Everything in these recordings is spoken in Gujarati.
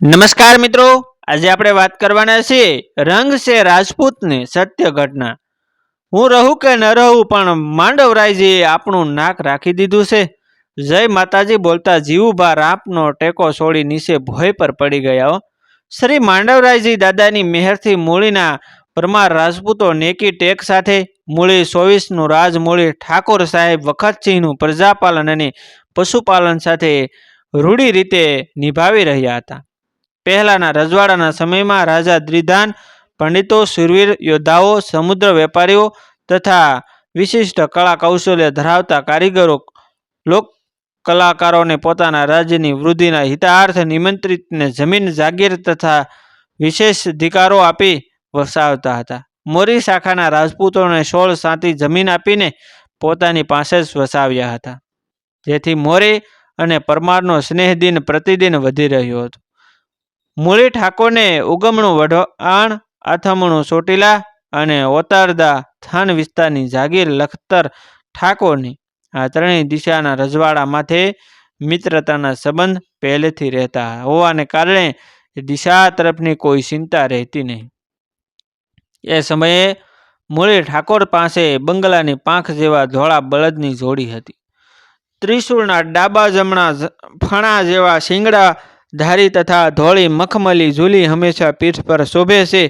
નમસ્કાર મિત્રો. આજે આપણે વાત કરવાના છીએ રંગ છે રાજપૂતની સત્ય ઘટના. હું રહું કે ન રહું, પણ માંડવરાયજીએ આપણું નાક રાખી દીધું છે. જય માતાજી બોલતા જીવુભા રાપનો ટેકો છોડી નીચે ભોય પર પડી ગયા શ્રી માંડવરાયજી દાદાની મહેરથી મૂળીના પરમાર રાજપૂતો નેકી ટેક સાથે મૂળી ચોવીસનું રાજ મૂળી ઠાકોર સાહેબ વખતસિંહનું પ્રજાપાલન અને પશુપાલન સાથે રૂઢી રીતે નિભાવી રહ્યા હતા. પહેલાના રજવાડાના સમયમાં રાજા દ્રિધાન, પંડિતો, શૂરવીર, યોદ્ધાઓ, સમુદ્ર વેપારીઓ તથા વિશિષ્ટ કળા કૌશલ્ય ધરાવતા કારીગરો, લોક કલાકારોને પોતાના રાજ્યની વૃદ્ધિના હિતાર્થ નિમંત્રિતને જમીન, જાગીર તથા વિશેષ અધિકારો આપી વસાવતા હતા. મોરી શાખાના રાજપૂતોને સોળ સાંતી જમીન આપીને પોતાની પાસે જ વસાવ્યા હતા. જેથી મોરી અને પરમારનો સ્નેહ દિન પ્રતિદિન વધી રહ્યો હતો. મૂળી ઠાકોરને ઉગમણું વઢવાણ આથમણું ચોટીલા અને ઓતારદા થાન વિસ્તારની જાગીર લખતર ઠાકોરની આ ત્રણેય દિશાના રજવાડા માથે મિત્રતાના સંબંધ પહેલેથી રહેતા હોવાને કારણે દિશા તરફની કોઈ ચિંતા રહેતી નહીં. એ સમયે મૂળી ઠાકોર પાસે બંગલાની પાંખ જેવા ધોળા બળદની જોડી હતી. ત્રિશુળના ડાબા જમણા ફણા જેવા શિંગડા ધારી તથા ધોળી, મખમલી, ઝૂલી હંમેશા પીઠ પર શોભે છે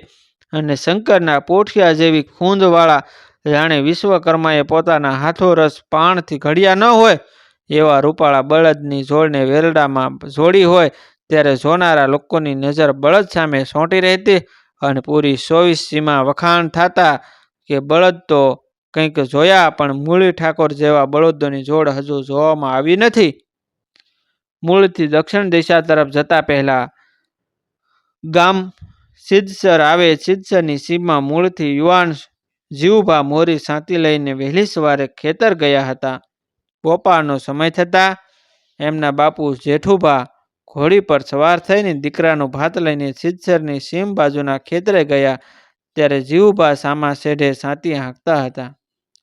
અને શંકરના પોઠિયા જેવી ખૂંદવાળા જાણે વિશ્વકર્માએ પોતાના હાથો રસ પાણથી ઘડ્યા ન હોય એવા રૂપાળા બળદની જોડને વેરડામાં જોડી હોય ત્યારે જોનારા લોકોની નજર બળદ સામે સોંટી રહેતી અને પૂરી ચોવીસીમાં વખાણ થતા કે બળદ તો કંઈક જોયા પણ મૂળી ઠાકોર જેવા બળદોની જોડ હજુ જોવામાં આવી નથી. મૂળથી દક્ષિણ દિશા તરફ જતા પહેલા ગામ સિદ્ધસર આવે. સિદ્ધસરની સીમમાં મૂળથી યુવાન જીવભા મોરી સાંતી લઈને વહેલી સવારે ખેતર ગયા હતા. બપોરનો સમય થતાં એમના બાપુ જેઠુભા ઘોડી પર સવાર થઈને દીકરાનો ભાત લઈને સિદ્ધસરની સીમ બાજુના ખેતરે ગયા ત્યારે જીવુભા સામા શેઢે સાંતી હાંકતા હતા.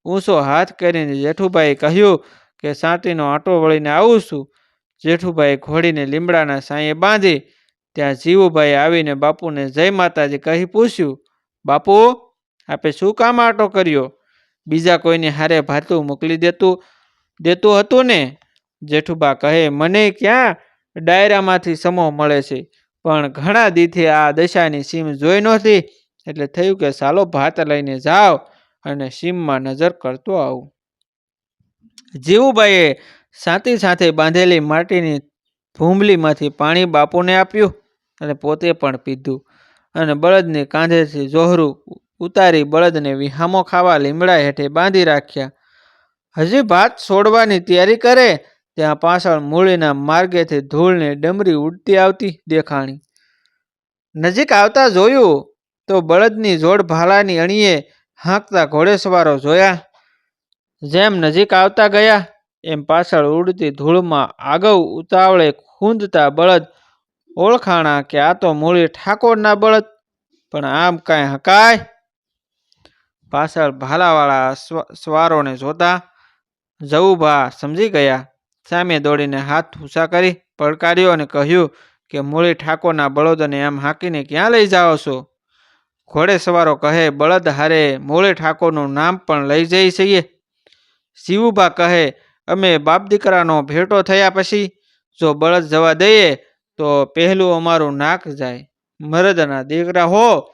ઊંચો હાથ કરીને જેઠુભાઈએ કહ્યું કે સાંતીનો આંટો વળીને આવું છું. જેઠુભાઈ ઘોડીને લીમડાના સાંયે બાંધી ત્યાં જીવુભાઈ આવીને બાપુને જય માતાજી કહી પૂછ્યું, બાપુ, આપે શું કામ આટો કર્યો? બીજા કોઈને હારે ભાતું મોકલી દેતું દેતું હતું ને? જેઠુબા કહે, મને ક્યાં ડાયરામાંથી સમો મળે છે, પણ ઘણા દીથી આ દશાની સીમ જોઈ નહોતી, એટલે થયું કે સાલો ભાત લઈને જાઓ અને સીમમાં નજર કરતો આવું. જીવુભાઈએ સાથી સાથે બાંધેલી માટીની ભૂંબલીમાંથી પાણી બાપુને આપ્યું અને પોતે પણ પીધું અને બળદને કાંધેથી જોહરું ઉતારી બળદને વિહામો ખાવા લીમડા હેઠે બાંધી રાખ્યા. હજી ભાત છોડવાની તૈયારી કરે ત્યાં પાછળ મૂળીના માર્ગેથી ધૂળને ડમરી ઉડતી આવતી દેખાણી. નજીક આવતા જોયું તો બળદની જોડ ભાલાની અણીએ હાંકતા ઘોડેસવારો જોયા. જેમ નજીક આવતા ગયા એમ પાછળ ઉડતી ધૂળમાં આગવ ઉતાવળે ખૂંદતા બળદ ઓળખાણા કે આ તો મૂળી ઠાકોરના બળદ, પણ આમ કાંઈ હકાય? પાછળ ભાલાવાળા સ્વારોને જોતા જવુભા સમજી ગયા. સામે દોડીને હાથ ઊંચા કરી પડકાર્યો અને કહ્યું કે, મૂળી ઠાકોરના બળદને એમ હાંકીને ક્યાં લઈ જાઓ છો? ઘોડે સવારો કહે, બળદ હારે મૂળી ઠાકોરનું નામ પણ લઈ જઈ છીએ. શિવુભા કહે અમે બાપ દીકરાનો ભેટો થયા પછી જો બળદ જવા દઈએ, તો પહેલું અમારું નાક જાય. મરદના દીકરા હો,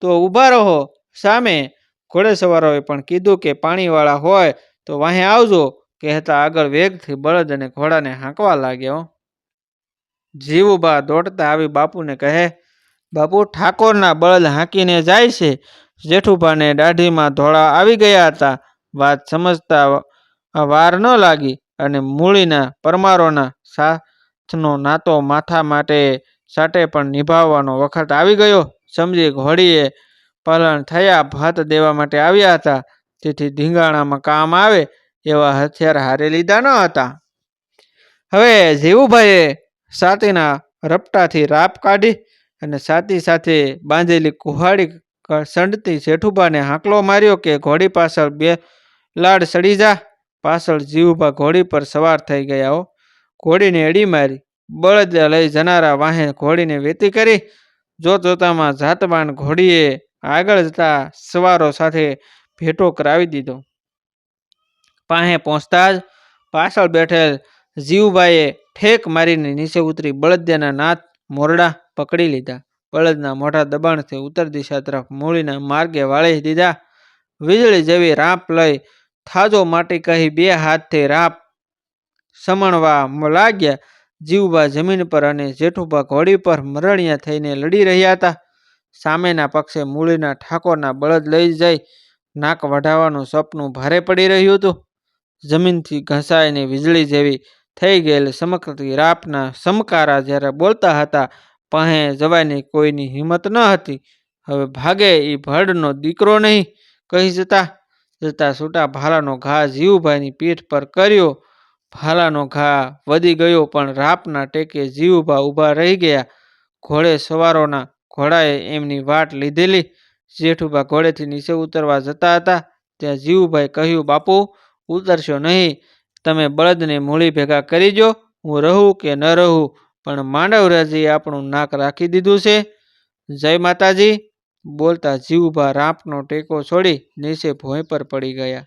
તો ઊભા રહો. સામે ઘોડેસવારોએ પણ કીધું કે પાણીવાળા હોય, તો વાહે આવજો, કહેતા આગળ વેગથી બળદ અને ઘોડાને હાંકવા લાગ્યો. જીવુબા દોડતા આવી બાપુને કહે, બાપુ, ઠાકોરના બળદ હાંકીને જાય છે. જેઠુભાને દાઢીમાં ધોળા આવી ગયા હતા. વાત સમજતા વાર ન લાગી અને મૂળીના પરમારોના સાથનો નાતો માથા માટે સાટે પણ નિભાવવાનો વખત આવી ગયો. સમજી ઘોડીએ પલણ થયા, ભાત દેવા માટે આવ્યા હતા. તેથી ધીંગાણામાં કામ આવે એવા હથિયાર હારે લીધા ન હતા. હવે જીવુભાઈએ સાતીના રપટાથી રાપ કાઢી અને સાતી સાથે બાંધેલી કુહાડી સંડતી જેઠુબાને હાંકલો માર્યો કે ઘોડી પાછળ બે લાડ સડી જા. પાછળ જીવુભા ઘોડી પર સવાર થઈ ગયા ઘોડીને અડી મારી. બળદ લઈ જનારા વાહે ઘોડીને વેતી કરી. જોત જોતામાં જાતબાન ઘોડીએ આગળ જતા સવારો સાથે ભેટો કરાવી દીધો. પાસે પહોંચતા જ પાછળ બેઠેલ જીવભાઈએ ઠેક મારીને નીચે ઉતરી બળદ્યાના નાથ મોરડા પકડી લીધા. બળદના મોઢા દબાણથી ઉત્તર દિશા તરફ મૂળીના માર્ગે વાળી દીધા. વીજળી જેવી રાપ લઈ થાજો માટી કહી બે હાથથી રાપ સમણવા લાગ્યા. જીવબા જમીન પર અને જેઠુબા ઘોડી પર મરણિયા થઈને લડી રહ્યા હતા. સામેના પક્ષે મૂળીના ઠાકોરના બળદ લઈ જઈ નાક વઢાવવાનું સપનું ભારે પડી રહ્યું હતું. જમીનથી ઘસાઈને વીજળી જેવી થઈ ગયેલ સમકૃતિ રાપના સમકારા જ્યારે બોલતા હતા, પાસે જવાની કોઈની હિંમત ન હતી. હવે ભાગે એ ભડનો દીકરો નહીં, કહી જતા જતા છૂટા ભાલાનો ઘા જીવુભાઈની પીઠ પર કર્યો. ભાલાનો ઘા વધી ગયો પણ રાપના ટેકે જીવુભા ઊભા રહી ગયા. ઘોડે સવારોના ઘોડાએ એમની વાટ લીધેલી. જેઠુભા ઘોડેથી નીચે ઉતરવા જતા હતા. ત્યાં જીવુભાઈ કહ્યું, બાપુ, ઉતરશો નહીં. તમે બળદને મૂળી ભેગા કરી જો હું રહું કે ન રહું? પણ માંડવરાજીએ આપણું નાક રાખી દીધું છે. જય માતાજી. બોલતા જીવભા રાપનો ટેકો છોડી નીચે ભોંય પર પડી ગયા.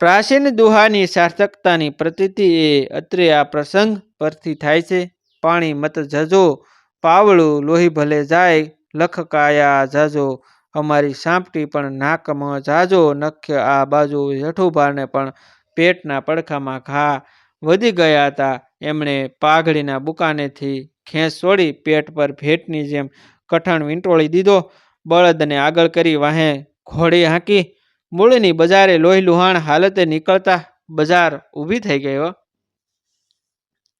પ્રાચીન દુહાની સાર્થકતાની પ્રતિતિ એ અત્રે આ પ્રસંગ પરથી થાય છે. પાણી મત જજો, પાવળું લોહી ભલે જાય, લખકાયા જાજો, અમારી સાંપટી પણ નાકમાં જાજો, નખ્ય આ બાજુ જેઠુભાને પણ પેટના પડખામાં ઘા વધી ગયા હતા. એમણે પાઘડીના બુકાનેથી ખેંચ છોડી પેટ પર ભેટની જેમ કઠણ વીંટોળી દીધો. બળદને આગળ કરી વાહે ઘોડી હાંકી. મૂળની બજારે લોહી લુહાણ હાલતે નીકળતા બજાર ઊભી થઈ ગયો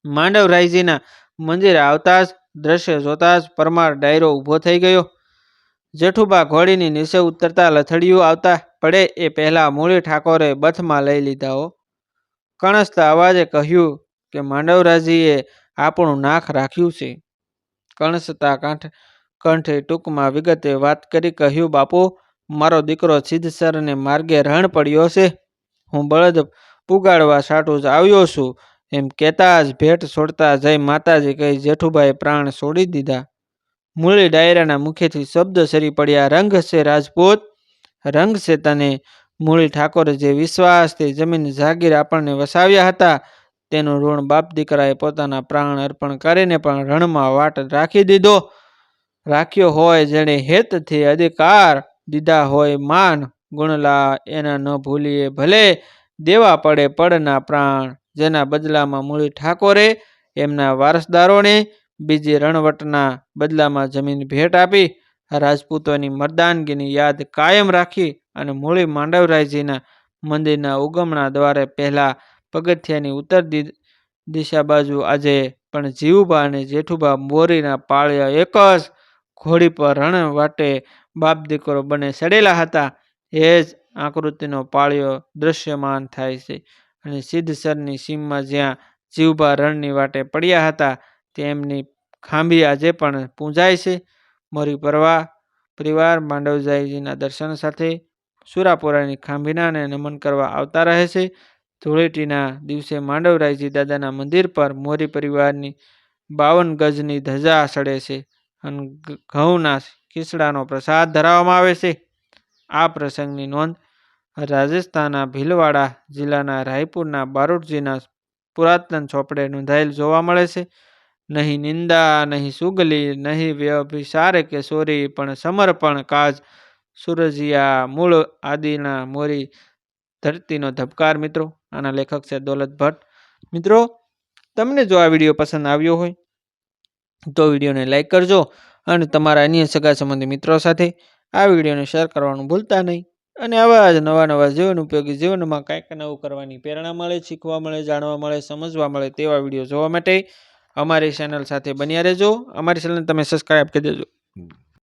માંડવરાયજીના મંદિરે આવતા જ દ્રશ્ય જોતા જ પરમાર ડાયરો ઊભો થઈ ગયો. જેઠુબા ઘોડીની નીચે ઉતરતા લથડિયું આવતા પડે એ પહેલા મૂળી ઠાકોરે બથમાં લઈ લીધા હો. કણસતા અવાજે કહ્યું કે માંડવરાજીએ આપણું નાક રાખ્યું છે. કણસતા કાંઠ કંઠે ટૂંકમાં વિગતે વાત કરી કહ્યું, બાપુ, મારો દીકરો સિદ્ધસરને માર્ગે રણ પડ્યો છે. હું બળદ પુગાડવા સાટું જ આવ્યો છું એમ કહેતા જ ભેટ છોડતા જય માતાજી કહી જેઠુભાઈ પ્રાણ છોડી દીધા. મૂળી ડાયરાના મુખેથી શબ્દ સરી પડ્યા, રંગ છે રાજપૂત, રંગ છે તને મૂળી ઠાકોરે જે વિશ્વાસથી જમીન જાગીર આપણને વસાવ્યા હતા, તેનું ઋણ બાપ દીકરાએ પોતાના પ્રાણ અર્પણ કરીને પણ રણમાં વાટ રાખી દીધો. રાખ્યો હોય જેણે હેતથી અધિકાર દીધા હોય માન ગુણલા એના ન ભૂલીએ. ભલે દેવા પડે પડના પ્રાણ જેના બદલામાં મૂળી ઠાકોરે એમના વારસદારોને બીજી રણવટના બદલામાં જમીન ભેટ આપી, રાજપૂતોની મર્દાનગીની યાદ કાયમ રાખી અને મૂળી માંડવરાયજીના મંદિરના ઉગમણા દ્વારે પહેલાં પગથિયાની ઉત્તર દિશા બાજુ આજે પણ જીવુબા અને જેઠુબા મોરીના પાળિયા એક જ ઘોડી પર રણ વાટે બાપ દીકરો બંને ચડેલા હતા. એ જ આકૃતિનો પાળિયો દૃશ્યમાન થાય છે અને સિદ્ધસરની સીમમાં જ્યાં જીવભા રણની વાટે પડ્યા હતા, તેમની ખાંભી આજે પણ પૂંજાય છે. મોરી પરવા પરિવાર માંડવજાઈજીના દર્શન સાથે સુરાપુરાની ખાંભીનાને નમન કરવા આવતા રહે છે. ધૂળેટીના દિવસે માંડવરાયજી દાદાના મંદિર પર મોરી પરિવારની બાવન ગજની ધજા સડે છે. અને ઘઉંના ખીચડાનો પ્રસાદ ધરાવવામાં આવે છે. આ પ્રસંગની નોંધ રાજસ્થાનના ભીલવાડા જિલ્લાના રાયપુરના બારોટજીના પુરાતન ચોપડે નોંધાયેલ જોવા મળે છે. નહીં નિંદા, નહીં સુગલી, નહીં વ્યભિસાર કે સોરી પણ સમર્પણ કાજ, સુરજિયા, મૂળ આદિના મોરી ધરતીનો ધબકાર મિત્રો. આના લેખક છે દોલત ભટ્ટ મિત્રો, તમને જો આ વીડિયો પસંદ આવ્યો હોય તો વિડીયોને લાઈક કરજો અને તમારા અન્ય સગા સંબંધી મિત્રો સાથે આ વિડીયોને શેર કરવાનું ભૂલતા નહીં. અને આવા જ નવા નવા જીવન ઉપયોગી જીવનમાં કાંઈક નવું કરવાની પ્રેરણા મળે, શીખવા મળે, જાણવા મળે, સમજવા મળે તેવા વીડિયો જોવા માટે અમારી ચેનલ સાથે બન્યા રહેજો. અમારી ચેનલ તમે સબસ્ક્રાઈબ કરી દેજો.